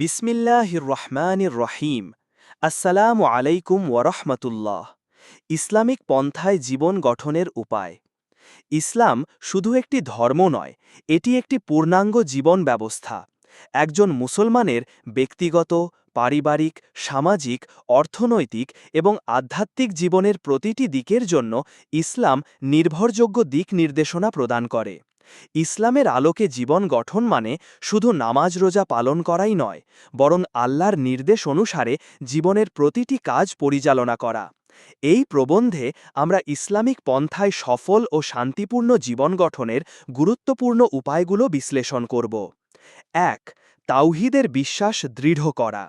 বিসমিল্লাহির রহমানির রহিম। আসসালামু আলাইকুম ওরহমতুল্লাহ ইসলামিক পন্থায় জীবন গঠনের উপায়। ইসলাম শুধু একটি ধর্ম নয়, এটি একটি পূর্ণাঙ্গ জীবন ব্যবস্থা। একজন মুসলমানের ব্যক্তিগত, পারিবারিক, সামাজিক, অর্থনৈতিক এবং আধ্যাত্মিক জীবনের প্রতিটি দিকের জন্য ইসলাম নির্ভরযোগ্য দিক নির্দেশনা প্রদান করে। ইসলামের আলোকে জীবন গঠন মানে শুধু নামাজ রোজা পালন করাই নয়, বরং আল্লাহর নির্দেশ অনুসারে জীবনের প্রতিটি কাজ পরিচালনা করা। এই প্রবন্ধে আমরা ইসলামিক পন্থায় সফল ও শান্তিপূর্ণ জীবন গঠনের গুরুত্বপূর্ণ উপায়গুলো বিশ্লেষণ করব। এক, তাওহিদের বিশ্বাস দৃঢ় করা।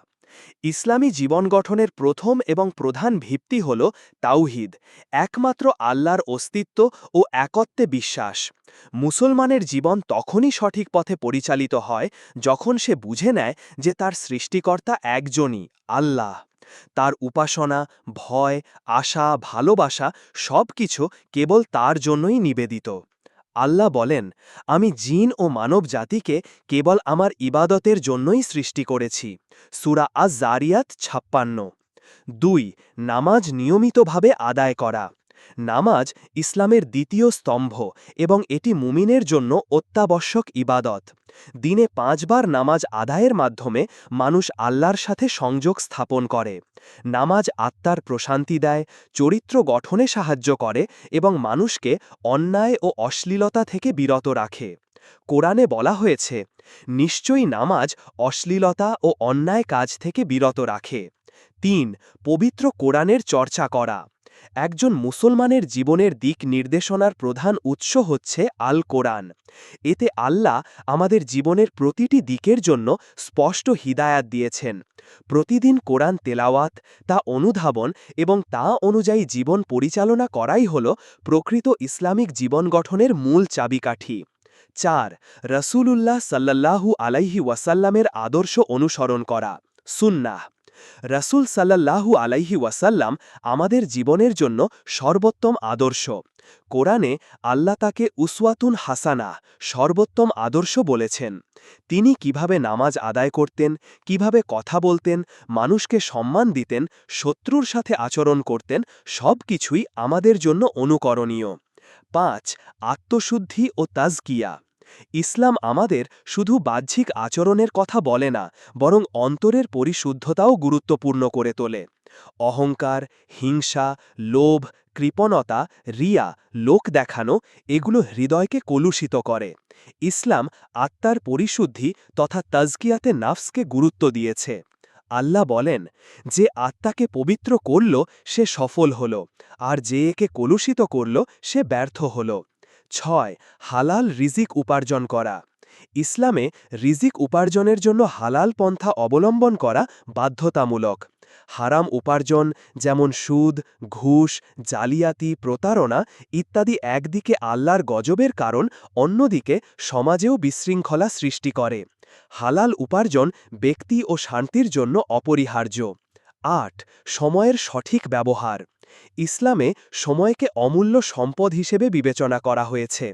ইসলামী জীবন গঠনের প্রথম এবং প্রধান ভিত্তি হল তাওহিদ, একমাত্র আল্লাহর অস্তিত্ব ও একত্বে বিশ্বাস। মুসলমানের জীবন তখনই সঠিক পথে পরিচালিত হয় যখন সে বুঝে নেয় যে তার সৃষ্টিকর্তা একজনই আল্লাহ। তার উপাসনা, ভয়, আশা, ভালোবাসা সব কিছু কেবল তার জন্যই নিবেদিত। আল্লাহ বলেন, আমি জিন ও মানব জাতিকে কেবল আমার ইবাদতের জন্যই সৃষ্টি করেছি। সুরা আজ জারিয়াত ছাপ্পান্ন। দুই, নামাজ নিয়মিতভাবে আদায় করা। নামাজ ইসলামের দ্বিতীয় স্তম্ভ এবং এটি মুমিনের জন্য অত্যাবশ্যক ইবাদত। দিনে পাঁচবার নামাজ আদায়ের মাধ্যমে মানুষ আল্লাহর সাথে সংযোগ স্থাপন করে। নামাজ আত্মার প্রশান্তি দেয়, চরিত্র গঠনে সাহায্য করে এবং মানুষকে অন্যায় ও অশ্লীলতা থেকে বিরত রাখে। কোরআনে বলা হয়েছে, নিশ্চয়ই নামাজ অশ্লীলতা ও অন্যায় কাজ থেকে বিরত রাখে। তিন, পবিত্র কোরআনের চর্চা করা। একজন মুসলমানের জীবনের দিক নির্দেশনার প্রধান উৎস হচ্ছে আল কোরআন। এতে আল্লাহ আমাদের জীবনের প্রতিটি দিকের জন্য স্পষ্ট হিদায়াত দিয়েছেন। প্রতিদিন কোরআন তেলাওয়াত, তা অনুধাবন এবং তা অনুযায়ী জীবন পরিচালনা করাই হল প্রকৃত ইসলামিক জীবন গঠনের মূল চাবিকাঠি। চার, রসুলুল্লাহ সাল্লাল্লাহু আলাইহি ওয়াসাল্লামের আদর্শ অনুসরণ করা। সুন্নাহ। রাসুল সাল্লাল্লাহু আলাইহি ওয়াসাল্লাম আমাদের জীবনের জন্য সর্বোত্তম আদর্শ। কোরআনে আল্লাহ তাকে উসওয়াতুন হাসানা, সর্বোত্তম আদর্শ বলেছেন। তিনি কীভাবে নামাজ আদায় করতেন, কীভাবে কথা বলতেন, মানুষকে সম্মান দিতেন, শত্রুর সাথে আচরণ করতেন সব কিছুই আমাদের জন্য অনুকরণীয়। পাঁচ, আত্মশুদ্ধি ও তাজকিয়া। ইসলাম আমাদের শুধু বাহ্যিক আচরণের কথা বলে না, বরং অন্তরের পরিশুদ্ধতাও গুরুত্বপূর্ণ করে তোলে। অহংকার, হিংসা, লোভ, কৃপণতা, রিয়া, লোক দেখানো, এগুলো হৃদয়কে কলুষিত করে। ইসলাম আত্মার পরিশুদ্ধি তথা তাজকিয়াতে নাফসকে গুরুত্ব দিয়েছে। আল্লাহ বলেন, যে আত্মাকে পবিত্র করল, সে সফল হল, আর যে একে কলুষিত করল, সে ব্যর্থ হল। ছয়, হালাল রিজিক উপার্জন করা। ইসলামে রিজিক উপার্জনের জন্য হালাল পন্থা অবলম্বন করা বাধ্যতামূলক। হারাম উপার্জন যেমন সুদ, ঘুষ, জালিয়াতি, প্রতারণা ইত্যাদি একদিকে আল্লাহর গজবের কারণ, অন্যদিকে সমাজেও বিশৃঙ্খলা সৃষ্টি করে। হালাল উপার্জন ব্যক্তি ও শান্তির জন্য অপরিহার্য। আট, সময়ের সঠিক ব্যবহার। ইসলামে সময়কে অমূল্য সম্পদ হিসেবে বিবেচনা করা হয়েছে।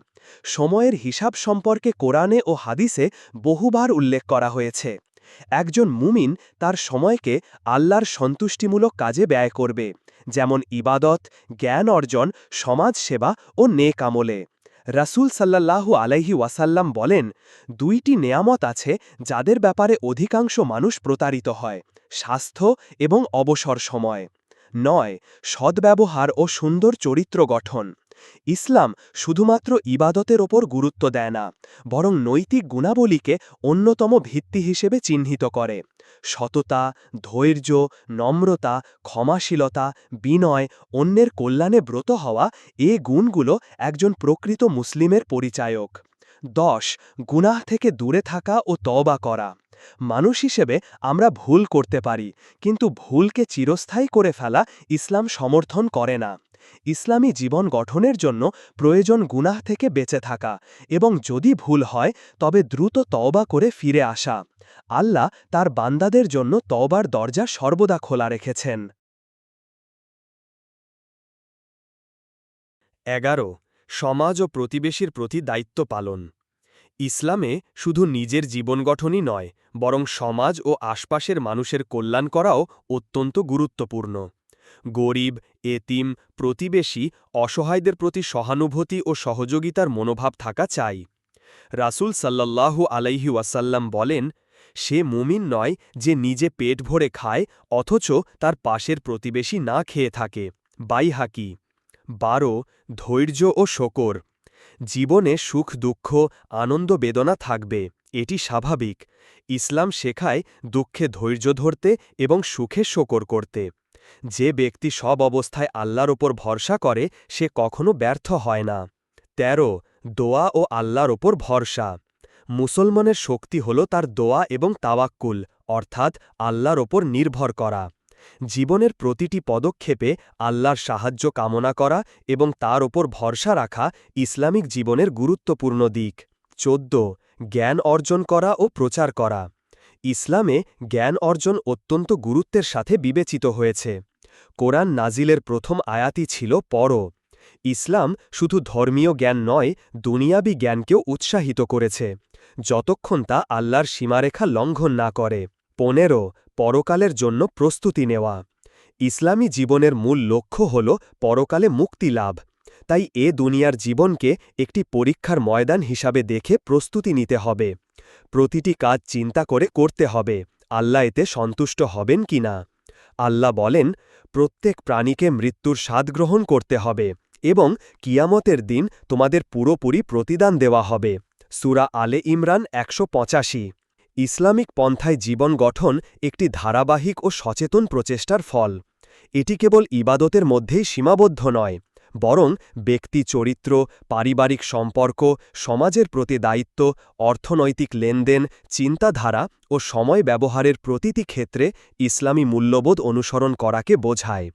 সময়ের হিসাব সম্পর্কে কোরআনে ও হাদিসে বহুবার উল্লেখ করা হয়েছে। একজন মুমিন তার সময়কে আল্লাহর সন্তুষ্টিমূলক কাজে ব্যয় করবে, যেমন ইবাদত, জ্ঞান অর্জন সমাজ সেবা ও নেক আমলে। রাসুল সাল্লাল্লাহু আলাইহি ওয়াসাল্লাম বলেন, দুইটি নেয়ামত আছে যাদের ব্যাপারে অধিকাংশ মানুষ প্রতারিত হয়, স্বাস্থ্য এবং অবসর সময়। নয়, সদ্ব্যবহার ও সুন্দর চরিত্র গঠন। ইসলাম শুধুমাত্র ইবাদতের ওপর গুরুত্ব দেয় না, বরং নৈতিক গুণাবলীকে অন্যতম ভিত্তি হিসেবে চিহ্নিত করে। সততা, ধৈর্য, নম্রতা, ক্ষমাশীলতা, বিনয়, অন্যের কল্যাণে ব্রত হওয়া, এ গুণগুলো একজন প্রকৃত মুসলিমের পরিচায়ক। দশ, গুনাহ থেকে দূরে থাকা ও তবা করা। মানুষ হিসেবে আমরা ভুল করতে পারি, কিন্তু ভুলকে চিরস্থায়ী করে ফেলা ইসলাম সমর্থন করে না। ইসলামী জীবন গঠনের জন্য প্রয়োজন গুনাহ থেকে বেঁচে থাকা এবং যদি ভুল হয়, তবে দ্রুত তওবা করে ফিরে আসা। আল্লাহ তার বান্দাদের জন্য তওবার দরজা সর্বদা খোলা রেখেছেন। এগারো, সমাজ ও প্রতিবেশীর প্রতি দায়িত্ব পালন। ইসলামে শুধু নিজের জীবন গঠনই নয়, বরং সমাজ ও আশপাশের মানুষের কল্যাণ করাও অত্যন্ত গুরুত্বপূর্ণ। গরিব, এতিম, প্রতিবেশী অসহায়দের প্রতি সহানুভূতি ও সহযোগিতার মনোভাব থাকা চাই। রাসূল সাল্লাল্লাহু আলাইহি ওয়াসাল্লাম বলেন, সে মুমিন নয় যে নিজে পেট ভরে খায়, অথচ তার পাশের প্রতিবেশী না খেয়ে থাকে। বাইহাকি, বারো, ধৈর্য ও শকর। জীবনে সুখ, দুঃখ, আনন্দ, বেদনা থাকবে, এটি স্বাভাবিক। ইসলাম শেখায় দুঃখে ধৈর্য ধরতে এবং সুখে শকর করতে। যে ব্যক্তি সব অবস্থায় আল্লাহর ওপর ভরসা করে, সে কখনো ব্যর্থ হয় না। ১৩ দোয়া ও আল্লাহর ওপর ভরসা। মুসলমানের শক্তি হল তার দোয়া এবং তাওয়াক্কুল, অর্থাৎ আল্লাহর ওপর নির্ভর করা। জীবনের প্রতিটি পদক্ষেপে আল্লাহর সাহায্য কামনা করা এবং তার ওপর ভরসা রাখা ইসলামিক জীবনের গুরুত্বপূর্ণ দিক। চোদ্দ, জ্ঞান অর্জন করা ও প্রচার করা। ইসলামে জ্ঞান অর্জন অত্যন্ত গুরুত্বের সাথে বিবেচিত হয়েছে। কোরআন নাজিলের প্রথম আয়াতি ছিল পর ইসলাম শুধু ধর্মীয় জ্ঞান নয়, দুনিয়াবি জ্ঞানকেও উৎসাহিত করেছে। যতক্ষণ তা আল্লাহর সীমারেখা লঙ্ঘন না করে। পনেরো পরকালের জন্য প্রস্তুতি নেওয়া। ইসলামী জীবনের মূল লক্ষ্য হল পরকালে মুক্তি লাভ। তাই এ দুনিয়ার জীবনকে একটি পরীক্ষার ময়দান হিসাবে দেখে প্রস্তুতি নিতে হবে। প্রতিটি কাজ চিন্তা করে করতে হবে, আল্লাহ এতে সন্তুষ্ট হবেন কি না। আল্লাহ বলেন, প্রত্যেক প্রাণীকে মৃত্যুর স্বাদ গ্রহণ করতে হবে এবং কিয়ামতের দিন তোমাদের পুরোপুরি প্রতিদান দেওয়া হবে। সুরা আলে ইমরান একশো পঁচাশি। ইসলামিক পন্থায় জীবন গঠন একটি ধারাবাহিক ও সচেতন প্রচেষ্টার ফল। এটি কেবল ইবাদতের মধ্যেই সীমাবদ্ধ নয়, বরং ব্যক্তি চরিত্র, পারিবারিক সম্পর্ক, সমাজের প্রতি দায়িত্ব, অর্থনৈতিক লেনদেন, চিন্তাধারা ও সময় ব্যবহারের প্রতিটি ক্ষেত্রে ইসলামী মূল্যবোধ অনুসরণ করাকে বোঝায়।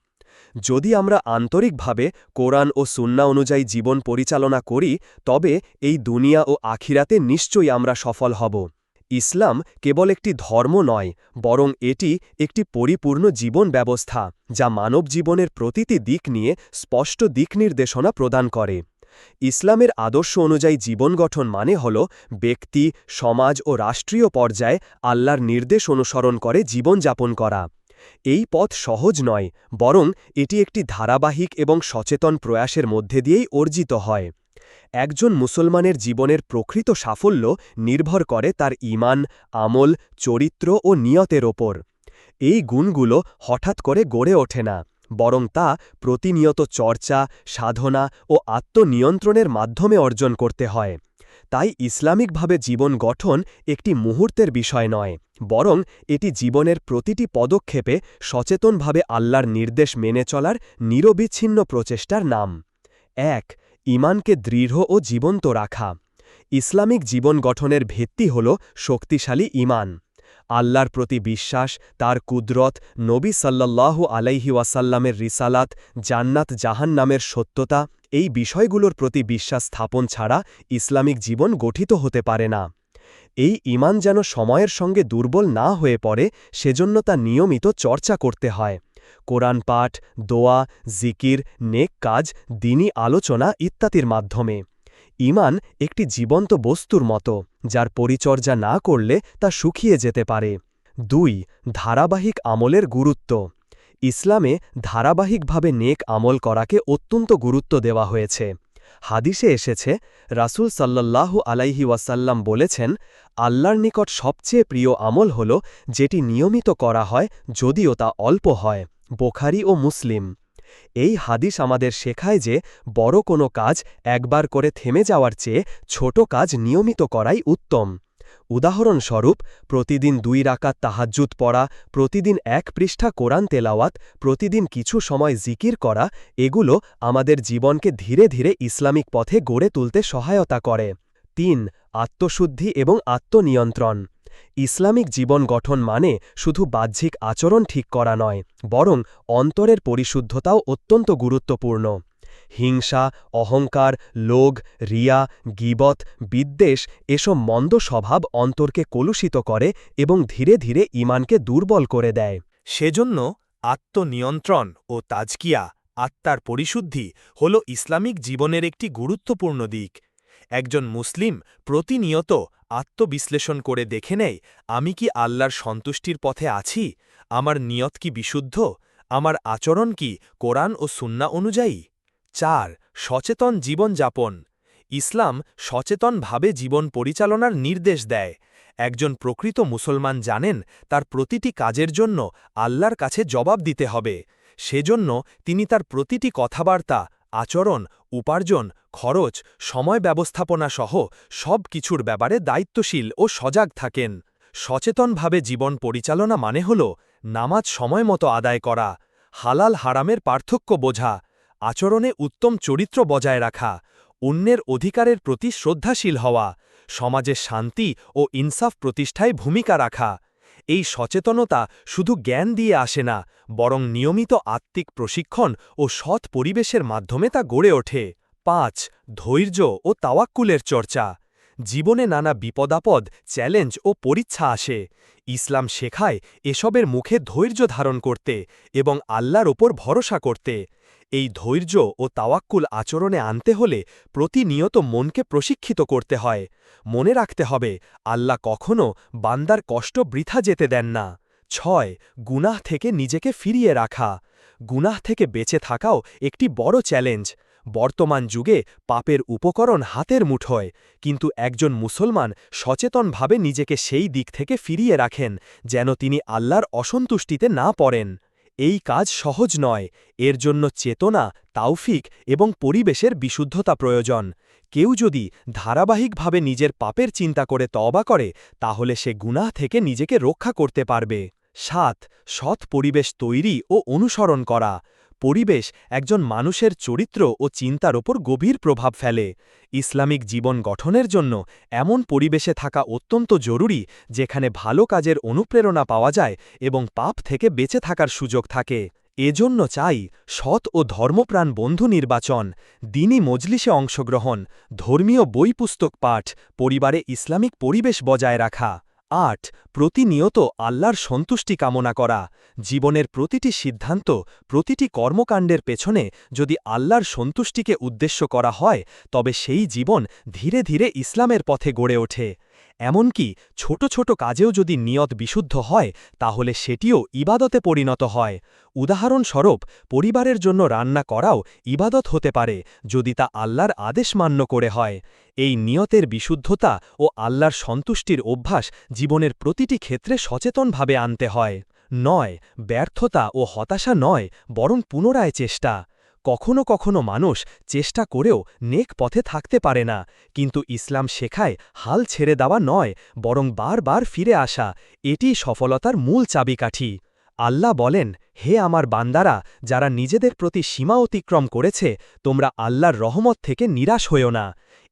যদি আমরা আন্তরিকভাবে কোরআন ও সুন্না অনুযায়ী জীবন পরিচালনা করি, তবে এই দুনিয়া ও আখিরাতে নিশ্চয়ই আমরা সফল হব। ইসলাম কেবল একটি ধর্ম নয়, বরং এটি একটি পরিপূর্ণ জীবন ব্যবস্থা যা মানব জীবনের প্রতিটি দিক নিয়ে স্পষ্ট দিক নির্দেশনা প্রদান করে। ইসলামের আদর্শ অনুযায়ী জীবন গঠন মানে হল ব্যক্তি, সমাজ ও রাষ্ট্রীয় পর্যায়ে আল্লাহর নির্দেশ অনুসরণ করে জীবনযাপন করা। এই পথ সহজ নয়, বরং এটি একটি ধারাবাহিক এবং সচেতন প্রয়াসের মধ্যে দিয়েই অর্জিত হয়। একজন মুসলমানের জীবনের প্রকৃত সাফল্য নির্ভর করে তার ইমান আমল, চরিত্র ও নিয়তের ওপর। এই গুণগুলো হঠাৎ করে গড়ে ওঠে না, বরং তা প্রতিনিয়ত চর্চা, সাধনা ও আত্মনিয়ন্ত্রণের মাধ্যমে অর্জন করতে হয়। তাই ইসলামিকভাবে জীবন গঠন একটি মুহূর্তের বিষয় নয়, বরং এটি জীবনের প্রতিটি পদক্ষেপে সচেতনভাবে আল্লাহর নির্দেশ মেনে চলার নিরবিচ্ছিন্ন প্রচেষ্টার নাম। এক ইমানকে দৃঢ় ও জীবন্ত রাখা। ইসলামিক জীবন গঠনের ভিত্তি হল শক্তিশালী ইমান। আল্লাহর প্রতি বিশ্বাস, তার কুদরত, নবী সাল্লাল্লাহু আলাইহি ওয়াসাল্লামের রিসালাত, জান্নাত জাহান নামের সত্যতা, এই বিষয়গুলোর প্রতি বিশ্বাস স্থাপন ছাড়া ইসলামিক জীবন গঠিত হতে পারে না। এই ইমান যেন সময়ের সঙ্গে দুর্বল না হয়ে পড়ে, সেজন্য তা নিয়মিত চর্চা করতে হয়। কোরআন পাঠ, দোয়া, জিকির, নেক কাজ, দিনী আলোচনা ইত্যাদির মাধ্যমে। ইমান একটি জীবন্ত বস্তুর মতো, যার পরিচর্যা না করলে তা শুকিয়ে যেতে পারে। দুই, ধারাবাহিক আমলের গুরুত্ব। ইসলামে ধারাবাহিকভাবে নেক আমল করাকে অত্যন্ত গুরুত্ব দেওয়া হয়েছে। হাদিসে এসেছে, রাসুল সাল্লাল্লাহু আলাইহি ওয়াসাল্লাম বলেছেন, আল্লাহর নিকট সবচেয়ে প্রিয় আমল হল, যেটি নিয়মিত করা হয় যদিও তা অল্প হয়। বোখারি ও মুসলিম। এই হাদিস আমাদের শেখায় যে বড় কোনো কাজ একবার করে থেমে যাওয়ার চেয়ে ছোট কাজ নিয়মিত করাই উত্তম। উদাহরণস্বরূপ, প্রতিদিন দুই রাকাত তাহাজ্জুদ পড়া, প্রতিদিন এক পৃষ্ঠা কোরআন তেলাওয়াত, প্রতিদিন কিছু সময় জিকির করা, এগুলো আমাদের জীবনকে ধীরে ধীরে ইসলামিক পথে গড়ে তুলতে সহায়তা করে। তিন, আত্মশুদ্ধি এবং আত্মনিয়ন্ত্রণ। ইসলামিক জীবন গঠন মানে শুধু বাহ্যিক আচরণ ঠিক করা নয়, বরং অন্তরের পরিশুদ্ধতাও অত্যন্ত গুরুত্বপূর্ণ। হিংসা, অহংকার, লোভ, রিয়া, গিবত, বিদ্বেষ এসব মন্দ স্বভাব অন্তরকে কলুষিত করে এবং ধীরে ধীরে ইমানকে দুর্বল করে দেয়। সেজন্য আত্মনিয়ন্ত্রণ ও তাজকিয়া, আত্মার পরিশুদ্ধি হল ইসলামিক জীবনের একটি গুরুত্বপূর্ণ দিক। একজন মুসলিম প্রতিনিয়ত আত্মবিশ্লেষণ করে দেখে নেয়, আমি কি আল্লাহর সন্তুষ্টির পথে আছি? আমার নিয়ত কি বিশুদ্ধ? আমার আচরণ কি কোরআন ও সুন্না অনুযায়ী? চার, সচেতন জীবনযাপন। ইসলাম সচেতনভাবে জীবন পরিচালনার নির্দেশ দেয়। একজন প্রকৃত মুসলমান জানেন তার প্রতিটি কাজের জন্য আল্লাহর কাছে জবাব দিতে হবে। সেজন্য তিনি তার প্রতিটি কথাবার্তা, আচরণ উপার্জন, খরচ, সময় ব্যবস্থাপনা সহ সব কিছুর ব্যাপারে দায়িত্বশীল ও সজাগ থাকেন। সচেতনভাবে জীবন পরিচালনা মানে হল নামাজ সময় মতো আদায় করা, হালাল হারামের পার্থক্য বোঝা, আচরণে উত্তম চরিত্র বজায় রাখা, অন্যের অধিকারের প্রতি শ্রদ্ধাশীল হওয়া, সমাজে শান্তি ও ইনসাফ প্রতিষ্ঠায় ভূমিকা রাখা। এই সচেতনতা শুধু জ্ঞান দিয়ে আসে না, বরং নিয়মিত আত্মিক প্রশিক্ষণ ও সৎ পরিবেশের মাধ্যমে তা গড়ে ওঠে। পাঁচ, ধৈর্য ও তাওয়াক্কুলের চর্চা। জীবনে নানা বিপদাপদ, চ্যালেঞ্জ ও পরীক্ষা আসে। ইসলাম শেখায় এসবের মুখে ধৈর্য ধারণ করতে এবং আল্লাহর ওপর ভরসা করতে। এই ধৈর্য ও তাওয়াক্কুল আচরণে আনতে হলে প্রতিনিয়ত মনকে প্রশিক্ষিত করতে হয়। মনে রাখতে হবে, আল্লাহ কখনও বান্দার কষ্ট বৃথা যেতে দেন না। ছয়, গুনাহ থেকে নিজেকে ফিরিয়ে রাখা। গুনাহ থেকে বেঁচে থাকাও একটি বড় চ্যালেঞ্জ। বর্তমান যুগে পাপের উপকরণ হাতের মুঠোয়, কিন্তু একজন মুসলমান সচেতনভাবে নিজেকে সেই দিক থেকে ফিরিয়ে রাখেন, যেন তিনি আল্লাহর অসন্তুষ্টিতে না পড়েন। এই কাজ সহজ নয়। এর জন্য চেতনা, তাওফিক এবং পরিবেশের বিশুদ্ধতা প্রয়োজন। কেউ যদি ধারাবাহিকভাবে নিজের পাপের চিন্তা করে তবা করে, তাহলে সে গুনাহ থেকে নিজেকে রক্ষা করতে পারবে। সাত, সৎ পরিবেশ তৈরি ও অনুসরণ করা। পরিবেশ একজন মানুষের চরিত্র ও চিন্তার ওপর গভীর প্রভাব ফেলে। ইসলামিক জীবন গঠনের জন্য এমন পরিবেশে থাকা অত্যন্ত জরুরি, যেখানে ভালো কাজের অনুপ্রেরণা পাওয়া যায় এবং পাপ থেকে বেঁচে থাকার সুযোগ থাকে। এজন্য চাই সৎ ও ধর্মপ্রাণ বন্ধু নির্বাচন, দিনই মজলিসে অংশগ্রহণ, ধর্মীয় বই পুস্তক পাঠ, পরিবারে ইসলামিক পরিবেশ বজায় রাখা। আট, প্রতিনিয়ত আল্লাহর সন্তুষ্টি কামনা করা। জীবনের প্রতিটি সিদ্ধান্ত, প্রতিটি কর্মকাণ্ডের পেছনে যদি আল্লাহর সন্তুষ্টিকে উদ্দেশ্য করা হয়, তবে সেই জীবন ধীরে ধীরে ইসলামের পথে গড়ে ওঠে। এমনকি ছোট ছোট কাজেও যদি নিয়ত বিশুদ্ধ হয়, তাহলে সেটিও ইবাদতে পরিণত হয়। উদাহরণস্বরূপ, পরিবারের জন্য রান্না করাও ইবাদত হতে পারে, যদি তা আল্লাহর আদেশ মান্য করে হয়। এই নিয়তের বিশুদ্ধতা ও আল্লাহর সন্তুষ্টির অভ্যাস জীবনের প্রতিটি ক্ষেত্রে সচেতনভাবে আনতে হয়। নয়, ব্যর্থতা ও হতাশা নয়, বরং পুনরায় চেষ্টা। কখনো কখনো মানুষ চেষ্টা করেও নেক পথে থাকতে পারে না, কিন্তু ইসলাম শেখায় হাল ছেড়ে দেওয়া নয়, বরং বারবার ফিরে আসা, এটি সফলতার মূল চাবিকাঠি। আল্লাহ বলেন, হে আমার বান্দারা, যারা নিজেদের প্রতি সীমা অতিক্রম করেছে, তোমরা আল্লাহর রহমত থেকে নিরাশ হইও না।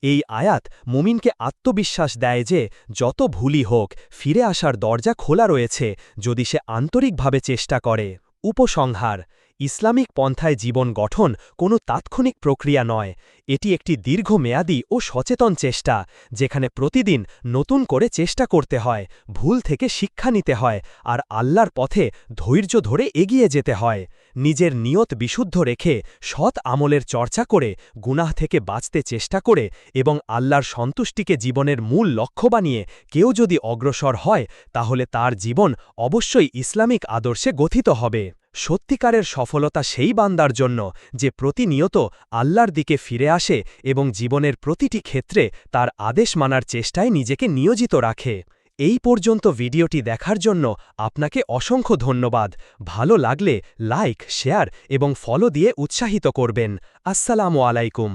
এই আয়াত মুমিনকে আত্মবিশ্বাস দেয় যে, যত ভুলই হোক, ফিরে আসার দরজা খোলা রয়েছে, যদি সে আন্তরিকভাবে চেষ্টা করে। উপসংহার ইসলামিক পন্থায় জীবন গঠন কোনো তাৎক্ষণিক প্রক্রিয়া নয়। এটি একটি দীর্ঘমেয়াদী ও সচেতন চেষ্টা, যেখানে প্রতিদিন নতুন করে চেষ্টা করতে হয়, ভুল থেকে শিক্ষা নিতে হয়, আর আল্লাহর পথে ধৈর্য ধরে এগিয়ে যেতে হয়। নিজের নিয়ত বিশুদ্ধ রেখে, সৎ আমলের চর্চা করে, গুনাহ থেকে বাঁচতে চেষ্টা করে এবং আল্লাহর সন্তুষ্টিকে জীবনের মূল লক্ষ্য বানিয়ে কেউ যদি অগ্রসর হয়, তাহলে তার জীবন অবশ্যই ইসলামিক আদর্শে গঠিত হবে। সত্যিকারের সফলতা সেই বান্দার জন্য যে প্রতিনিয়ত আল্লাহর দিকে ফিরে আসে এবং জীবনের প্রতিটি ক্ষেত্রে তার আদেশ মানার চেষ্টায় নিজেকে নিয়োজিত রাখে। এই পর্যন্ত ভিডিওটি দেখার জন্য আপনাকে অসংখ্য ধন্যবাদ। ভালো লাগলে লাইক, শেয়ার এবং ফলো দিয়ে উৎসাহিত করবেন। আসসালামু আলাইকুম।